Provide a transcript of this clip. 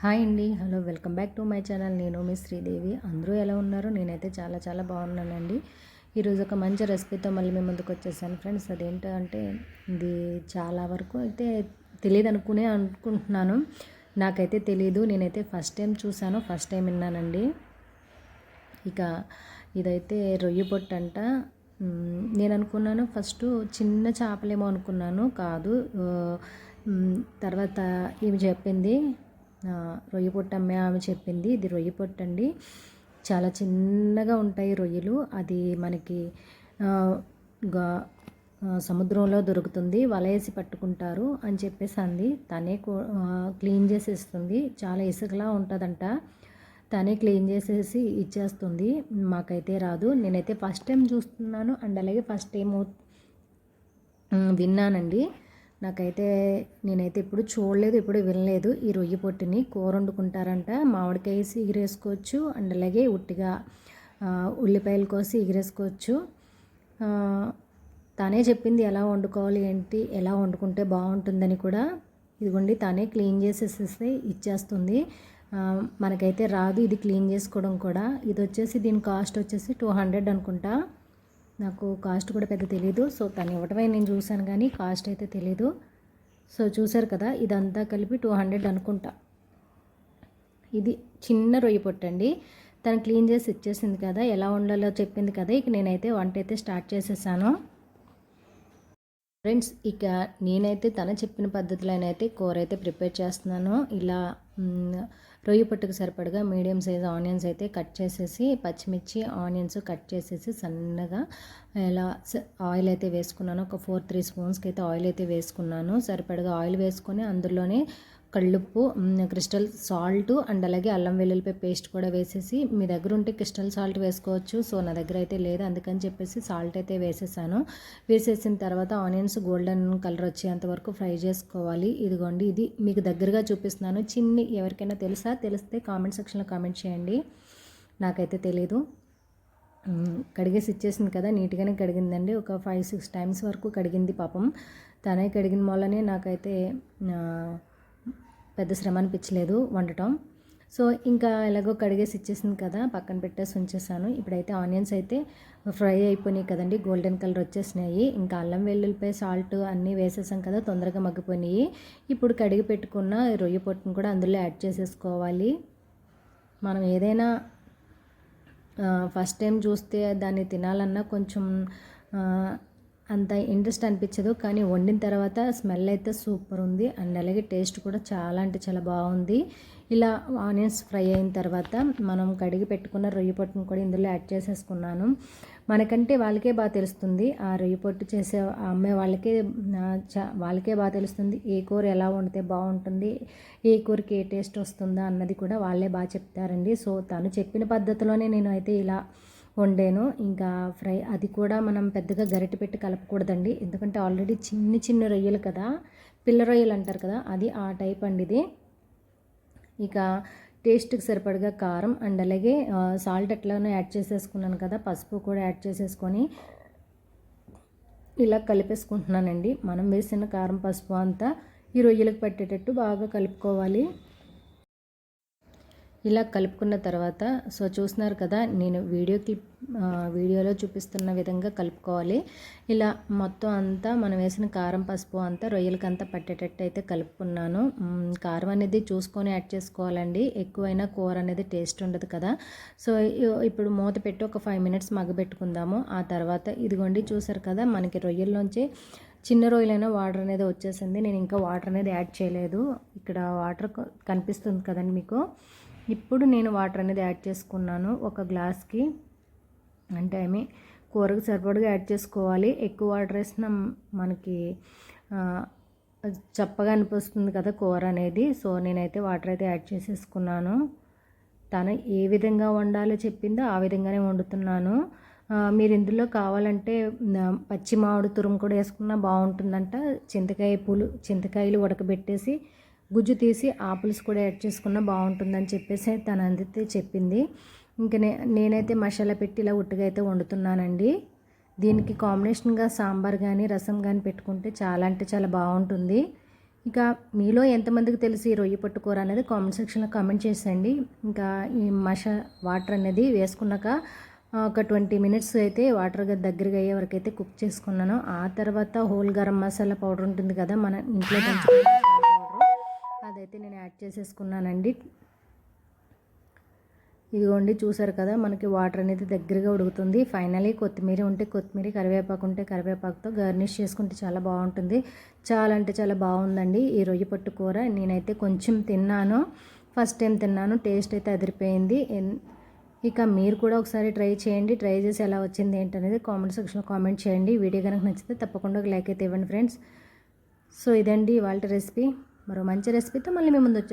Hi అండి. Hello welcome back to my channel. నేను మీ శ్రీదేవి. అందరూ ఎలా ఉన్నారు? నేనైతే చాలా చాలా బాగున్నానండి. ఈరోజు ఒక మంచి రెసిపీతో మళ్ళీ మేము ముందుకు వచ్చేసాను ఫ్రెండ్స్. అదేంటంటే ఇది చాలా వరకు అయితే తెలియదు అనుకునే అనుకుంటున్నాను. నాకైతే తెలియదు నేనైతే ఫస్ట్ టైం చూశాను. ఫస్ట్ టైం విన్నానండి. ఇక ఇదైతే రొయ్య పొట్టు అంట. నేను అనుకున్నాను ఫస్ట్ చిన్న చేపలేమో అనుకున్నాను. కాదు తర్వాత ఈమె చెప్పింది? రొయ్య పొట్టు అమ్మే ఆమె చెప్పింది ఇది రొయ్య పొట్టు అండి చాలా చిన్నగా ఉంటాయి రొయ్యలు. అది మనకి గా- సముద్రంలో దొరుకుతుంది. వలయేసి పట్టుకుంటారు అని చెప్పేసి అంది. తనే క్లీన్ చేసి ఇస్తుంది చాలా ఇసుకలా ఉంటుందంట. తనే క్లీన్ చేసేసి ఇచ్చేస్తుంది. మాకైతే రాదు. నేనైతే ఫస్ట్ టైం చూస్తున్నాను. అండ్ అలాగే ఫస్ట్ టైం విన్నానండి. నాకైతే నేనైతే ఎప్పుడు చూడలేదు ఎప్పుడు వినలేదు. ఈ రొయ్యి పొట్టిని కూర వండుకుంటారంట. మామిడికాయ వేసి ఎగిరేసుకోవచ్చు అండ్ అలాగే ఉట్టిగా ఉల్లిపాయలు కోసి ఎగిరేసుకోవచ్చు. తానే తనే చెప్పింది ఎలా వండుకోవాలి ఏంటి ఎలా వండుకుంటే బాగుంటుందని కూడా. ఇదిగోండి తానే క్లీన్ చేసేసేస్తే ఇచ్చేస్తుంది. మనకైతే రాదు ఇది క్లీన్ చేసుకోవడం కూడా. ఇది వచ్చేసి దీని కాస్ట్ వచ్చేసి టూ హండ్రెడ్ అనుకుంటా. నాకు కాస్ట్ కూడా పెద్ద తెలియదు సో తను ఇవ్వటమే నేను చూశాను కానీ కాస్ట్ అయితే తెలీదు. సో చూసారు కదా ఇదంతా కలిపి టూ హండ్రెడ్ అనుకుంటా. ఇది చిన్న రొయ్యి పొట్టండి. తను క్లీన్ చేసి ఇచ్చేసింది కదా ఎలా ఉండాలో చెప్పింది కదా ఇక నేనైతే వంట అయితే స్టార్ట్ చేసేసాను. ఫ్రెండ్స్ ఇక నేనైతే తన చెప్పిన పద్ధతిలోనైతే కూర అయితే ప్రిపేర్ చేస్తున్నాను. ఇలా రొయ్య పొట్టుకు సరిపడగా మీడియం సైజ్ ఆనియన్స్ అయితే కట్ చేసేసి పచ్చిమిర్చి ఆనియన్స్ కట్ చేసేసి సన్నగా ఇలా స- ఆయిల్ అయితే వేసుకున్నాను. ఒక ఫోర్ త్రీ స్పూన్స్కి అయితే ఆయిల్ అయితే వేసుకున్నాను. సరిపడగా ఆయిల్ వేసుకొని అందులోనే కళ్ళుప్పు క్రిస్టల్ సాల్ట్ అండ్ అలాగే అల్లం వెల్లుల్లిపాయ పేస్ట్ కూడా వేసేసి మీ దగ్గర ఉంటే క్రిస్టల్ సాల్ట్ వేసుకోవచ్చు. సో నా దగ్గర అయితే లేదు. అందుకని చెప్పేసి సాల్ట్ అయితే వేసేసాను. వేసేసిన తర్వాత ఆనియన్స్ గోల్డెన్ కలర్ వచ్చేంత వరకు ఫ్రై చేసుకోవాలి. ఇదిగోండి ఇది మీకు దగ్గరగా చూపిస్తున్నాను. చిన్ని ఎవరికైనా తెలుసా? తెలిస్తే కామెంట్ సెక్షన్లో కామెంట్ చేయండి. నాకైతే తెలీదు. కడిగేసి ఇచ్చేసింది కదా నీట్గానే కడిగిందండి. ఒక ఫైవ్ సిక్స్ టైమ్స్ వరకు కడిగింది పాపం. తనే కడిగిన వల్లనే నాకైతే పెద్ద శ్రమ అనిపించలేదు వండటం. సో ఇంకా ఎలాగో కడిగేసి ఇచ్చేసింది కదా పక్కన పెట్టేసి ఉంచేసాను. ఇప్పుడైతే ఆనియన్స్ అయితే ఫ్రై అయిపోయినాయి కదండి గోల్డెన్ కలర్ వచ్చేసినాయి. ఇంకా అల్లం వెల్లుల్లిపాయ సాల్ట్ అన్నీ వేసేసాం కదా తొందరగా మగ్గిపోయినాయి. ఇప్పుడు కడిగి పెట్టుకున్న రొయ్య పొట్టును కూడా అందులో యాడ్ చేసేసుకోవాలి. మనం ఏదైనా ఫస్ట్ టైం చూస్తే దాన్ని తినాలన్నా కొంచెం అంత ఇంట్రెస్ట్ అనిపించదు. కానీ వండిన తర్వాత స్మెల్ అయితే సూపర్ ఉంది. అండ్ అలాగే టేస్ట్ కూడా చాలా అంటే చాలా బాగుంది. ఇలా ఆనియన్స్ ఫ్రై అయిన తర్వాత మనం కడిగి పెట్టుకున్న రొయ్యి పొట్టును కూడా ఇందులో యాడ్ చేసేసుకున్నాను. మనకంటే వాళ్ళకే బాగా తెలుస్తుంది. ఆ రొయ్యి పొట్టు చేసే అమ్మే వాళ్ళకే వాళ్ళకే బాగా తెలుస్తుంది. ఏ కూర ఎలా వండితే బాగుంటుంది ఏ కూరకి ఏ టేస్ట్ వస్తుందా అన్నది కూడా వాళ్ళే బాగా చెప్తారండి. సో తను చెప్పిన పద్ధతిలోనే నేను అయితే ఇలా వండాను. ఇంకా ఫ్రై అది కూడా మనం పెద్దగా గరిటె పెట్టి కలపకూడదండి. ఎందుకంటే ఆల్రెడీ చిన్న చిన్న రొయ్యలు కదా పిల్ల రొయ్యలు అంటారు కదా అది ఆ టైప్ అండి ఇది. ఇక టేస్ట్కి సరిపడగా కారం అండ్ అలాగే సాల్ట్ ఎట్లానో యాడ్ చేసేసుకున్నాను కదా పసుపు కూడా యాడ్ చేసేసుకొని ఇలా కలిపేసుకుంటున్నానండి. మనం వేసిన కారం పసుపు అంతా ఈ రొయ్యలకు పట్టేటట్టు బాగా కలుపుకోవాలి. ఇలా కలుపుకున్న తర్వాత సో చూస్తున్నారు కదా నేను వీడియో క్లిప్ వీడియోలో చూపిస్తున్న విధంగా కలుపుకోవాలి. ఇలా మొత్తం అంతా మనం వేసిన కారం పసుపు అంతా రొయ్యలకంతా పట్టేటట్టు అయితే కలుపుకున్నాను కారం అనేది చూసుకొని యాడ్ చేసుకోవాలండి. ఎక్కువైనా కూర అనేది టేస్ట్ ఉండదు కదా. సో ఇప్పుడు మూత పెట్టి ఒక ఫైవ్ మినిట్స్ మగ్గబెట్టుకుందాము. ఆ తర్వాత ఇదిగోండి చూసారు కదా మనకి రొయ్యల్లోంచి చిన్న రొయ్యలైనా వాటర్ అనేది వచ్చేసింది. నేను ఇంకా వాటర్ అనేది యాడ్ చేయలేదు. ఇక్కడ వాటర్ కనిపిస్తుంది కదండి మీకు. ఇప్పుడు నేను వాటర్ అనేది యాడ్ చేసుకున్నాను ఒక గ్లాస్కి. అంటే ఐ మీన్ కూరకు సరిపడగా యాడ్ చేసుకోవాలి. ఎక్కువ వాటర్ వేసిన మనకి చప్పగా అనిపిస్తుంది కదా కూర అనేది. సో నేనైతే వాటర్ అయితే యాడ్ చేసేసుకున్నాను. తను ఏ విధంగా వండాలో చెప్పిందో ఆ విధంగానే వండుతున్నాను. మీరు ఇందులో కావాలంటే పచ్చి మామిడి తురుము కూడా వేసుకున్నా బాగుంటుందంట. చింతకాయ పూలు చింతకాయలు ఉడకబెట్టేసి గుజ్జు తీసి ఆ పులుసు కూడా యాడ్ చేసుకున్నా బాగుంటుందని చెప్పేసి తను అందితే చెప్పింది. ఇంకా నే నేనైతే మసాలా పెట్టి ఇలా ఉట్టుగా అయితే వండుతున్నానండి. దీనికి కాంబినేషన్గా సాంబార్ కానీ రసం కానీ పెట్టుకుంటే చాలా అంటే చాలా బాగుంటుంది. ఇక మీలో ఎంతమందికి తెలిసి రొయ్య పట్టు కూర అనేది? కామెంట్ సెక్షన్లో కామెంట్ చేసేయండి. ఇంకా ఈ మష వాటర్ అనేది వేసుకున్నాక ఒక ట్వంటీ మినిట్స్ అయితే వాటర్ దగ్గరగా అయ్యే వరకు అయితే కుక్ చేసుకున్నాను. ఆ తర్వాత హోల్ గరం మసాలా పౌడర్ ఉంటుంది కదా మన ఇంట్లో యాడ్ చేసేసుకున్నానండి. ఇదిగోండి చూసారు కదా మనకి వాటర్ అనేది దగ్గరగా ఉడుకుతుంది. ఫైనలీ కొత్తిమీర ఉంటే కొత్తిమీర కరివేపాకు ఉంటే కరివేపాకుతో గార్నిష్ చేసుకుంటే చాలా బాగుంటుంది. చాలా అంటే చాలా బాగుందండి ఈ రొయ్య పట్టు కూర. నేనైతే కొంచెం తిన్నాను. ఫస్ట్ టైం తిన్నాను. టేస్ట్ అయితే అదిరిపోయింది. ఎన్- ఇక మీరు కూడా ఒకసారి ట్రై చేయండి. ట్రై చేసి ఎలా వచ్చింది ఏంటనేది కామెంట్ సెక్షన్లో కామెంట్ చేయండి. వీడియో కనుక నచ్చితే తప్పకుండా ఒక లైక్ అయితే ఇవ్వండి ఫ్రెండ్స్. సో ఇదండి వాళ్ళ రెసిపీ. మరో మంచి రెసిపీతో మళ్ళీ మేము ముందు వచ్చే